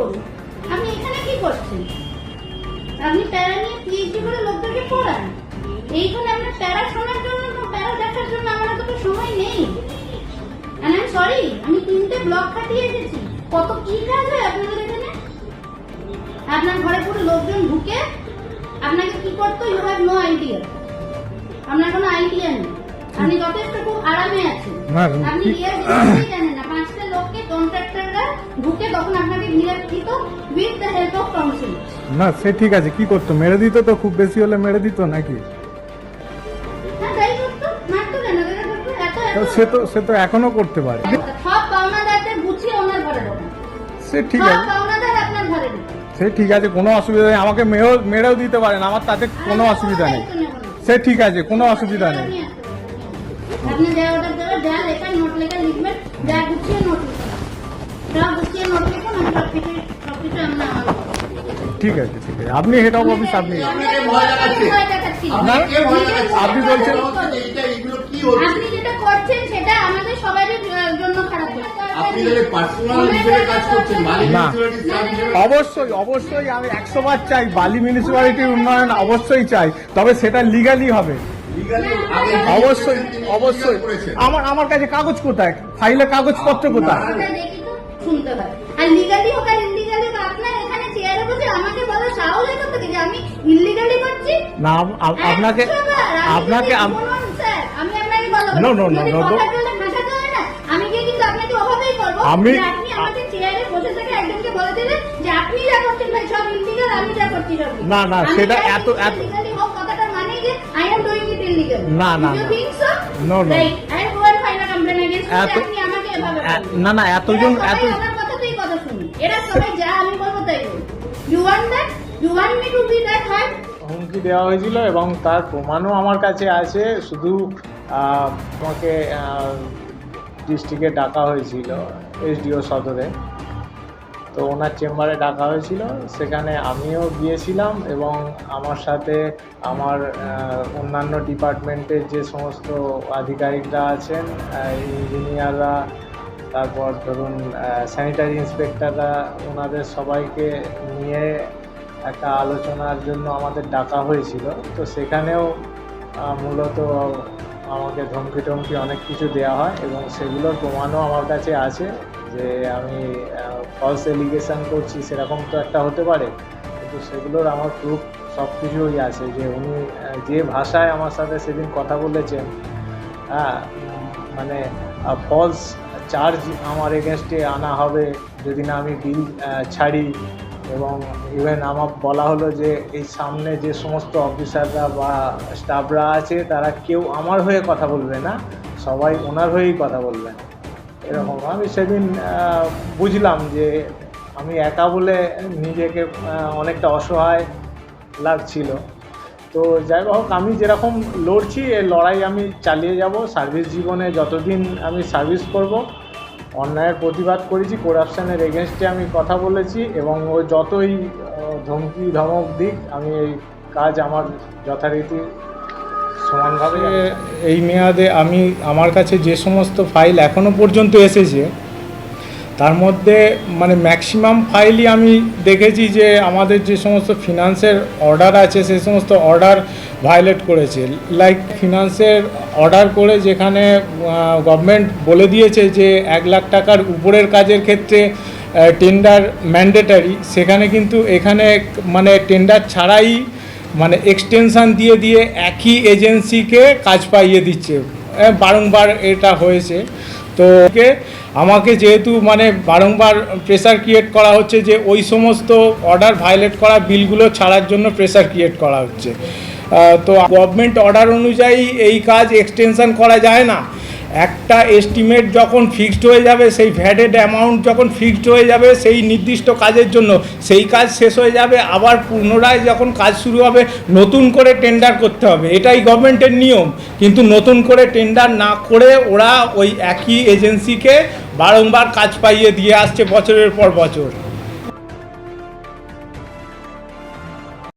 করুন। আপনি এখানে কি করছেন? আপনি প্যারা নিয়ে পিএইচডি করে লোকদেরকে পড়ান। এইখানে আপনার প্যারা শোনার জন্য প্যারা দেখার জন্য আমার এতটা সময় নেই। আর আমি সরি আমি তিনটে ব্লক কাটিয়ে এসেছি। কত কি কাজ হয় আপনাদের এখানে? আপনার ঘরে পুরো লোকজন ঢুকে আপনাকে কি করতো ইউ হ্যাভ নো আইডিয়া আপনার কোনো আইডিয়া নেই। আপনি যথেষ্ট খুব আরামে আছেন। আপনি জানেন তখন আপনাকে ঘিরে দিত with the help of council না সে ঠিক আছে কি করতো? মেরে দিত তো খুব বেশি হলে মেরে দিত নাকি? তাই করতো মারতো কেন? এটা করতো এত তো সে তো সে তো এখনও করতে পারে। সব পাওনাদারদের গুছিয়ে ওনার ঘরে ঢোকান সে ঠিক সব আছে। পাওনাদার আপনার ঘরে ঢোকান সে ঠিক আছে কোনো অসুবিধা নেই। আমাকে মেরেও মেরেও দিতে পারেন আমার তাতে কোনো অসুবিধা নেই। সে ঠিক আছে কোনো অসুবিধা নেই। আপনি যা অর্ডার দেবেন যা লেখা নোট লেখা লিখবেন যা গুছিয়ে নোট লিখবেন ঠিক আছে ঠিক আছে। আপনি হেড অফ অফিস আপনি? আপনি বলছেন- আপনি যেটা করছেন সেটা আমাদের সবারই জন্য খারাপ অবশ্যই অবশ্যই আমি একশো বার চাই বালি মিউনিসিপ্যালিটির উন্নয়ন অবশ্যই চাই তবে সেটা লিগালি হবে। অবশ্যই অবশ্যই। আমার আমার কাছে কাগজ কোথায়? ফাইলে কাগজপত্র কোথায়? শুনতে হয় আর লিগালি হোক আর ইলিগালি হোক আপনার এখানে চেয়ারে বসে আমাকে বলো সাহস হয় কোথা থেকে আমি ইলিগালি করছি? না আপ- আপনাকে আপনাকে আম- আপনাকে বলব। বললে ভাষাতে হয় না, আমি গিয়ে কিন্তু আপনাকে ওভাবেই করব আমি- আপনি আমাকে চেয়ারে বসে থেকে একজনকে বলে দিলেন যে আপনি যা করছেন ভাই সব ইলিগাল আমি যা করছি সব না, না, সেটা এত- এত- illegally হোক কথাটার মানে যে I am doing it illegal না, না, না। no. Right I and file a complaint against না না এতজন এত সবাই আমার কথাতেই কথা শুনি এরা সবাই যা আমি বলব তাই you want that you want me to be that hard হুমকি দেওয়া হয়েছিল এবং তার প্রমাণও আমার কাছে আছে। শুধু তোমাকে ডিস্ট্রিক্টে ডাকা হয়েছিল এসডিও সদরে। তো ওনার চেম্বারে ডাকা হয়েছিল। সেখানে আমিও গিয়েছিলাম এবং আমার সাথে আমার অন্যান্য ডিপার্টমেন্টের যে সমস্ত আধিকারিকরা আছেন ইঞ্জিনিয়াররা তারপর ধরুন স্যানিটারি ইন্সপেক্টররা ওনাদের সবাইকে নিয়ে একটা আলোচনার জন্য আমাদের ডাকা হয়েছিল। তো সেখানেও মূলত আমাকে ধমকি টমকি অনেক কিছু দেওয়া হয় এবং সেগুলোর প্রমাণও আমার কাছে আছে যে আমি ফলস এলিগেশন করছি, সেরকম তো একটা হতে পারে। কিন্তু সেগুলোর আমার প্রুফ সব কিছুই আছে যে উনি যে ভাষায় আমার সাথে সেদিন কথা বলেছেন হ্যাঁ মানে ফলস চার্জ আমার এগেনস্টে আনা হবে যদি না আমি বিল ছাড়ি। এবং ইভেন আমার বলা হলো যে এই সামনে যে সমস্ত অফিসাররা বা স্টাফরা আছে, তারা কেউ আমার হয়ে কথা বলবে না। সবাই ওনার হয়েই কথা বলবেন এরকম। আমি সেদিন বুঝলাম যে আমি একা বলে নিজেকে অনেকটা অসহায় লাগছিল। তো যাই হোক, আমি যেরকম লড়ছি, এই লড়াই আমি চালিয়ে যাব। সার্ভিস জীবনে যতদিন আমি সার্ভিস করব, অন্যায়ের প্রতিবাদ করেছি করাপশানের এগেনস্টে আমি কথা বলেছি এবং ও যতই ধমকি, ধমক দিক, আমি এই কাজ আমার যথারীতি সমানভাবে এই মেয়াদে আমি, আমার কাছে যে সমস্ত ফাইল এখনও পর্যন্ত এসেছে তার মধ্যে মানে ম্যাক্সিমাম ফাইলই আমি দেখেছি যে আমাদের যে সমস্ত ফিনান্সের অর্ডার আছে সেই সমস্ত অর্ডার ভায়োলেট করেছে। লাইক ফিনান্সের অর্ডার করে যেখানে গভর্নমেন্ট বলে দিয়েছে যে এক লাখ টাকার উপরের কাজের ক্ষেত্রে টেন্ডার ম্যান্ডেটারি সেখানে কিন্তু এখানে মানে টেন্ডার ছাড়াই মানে এক্সটেনশান দিয়ে দিয়ে একই এজেন্সিকে কাজ পাইয়ে দিচ্ছে। বারংবার এটা হয়েছে। তো ওকে, আমাকে যেহেতু মানে বারংবার প্রেসার ক্রিয়েট করা হচ্ছে যে ওই সমস্ত অর্ডার ভায়োলেট করা বিলগুলো ছাড়ার জন্য প্রেসার ক্রিয়েট করা হচ্ছে। তো গভর্নমেন্ট অর্ডার অনুযায়ী এই কাজ এক্সটেনশন করা যায় না। একটা এস্টিমেট যখন ফিক্সড হয়ে যাবে, সেই ভ্যাডেড অ্যামাউন্ট যখন ফিক্সড হয়ে যাবে, সেই নির্দিষ্ট কাজের জন্য, সেই কাজ শেষ হয়ে যাবে, আবার পুনরায় যখন কাজ শুরু হবে, নতুন করে টেন্ডার করতে হবে। এটাই গভর্নমেন্টের নিয়ম। কিন্তু নতুন করে টেন্ডার না করে ওরা ওই একই এজেন্সিকে বারংবার কাজ পাইয়ে দিয়ে আসছে বছরের পর বছর।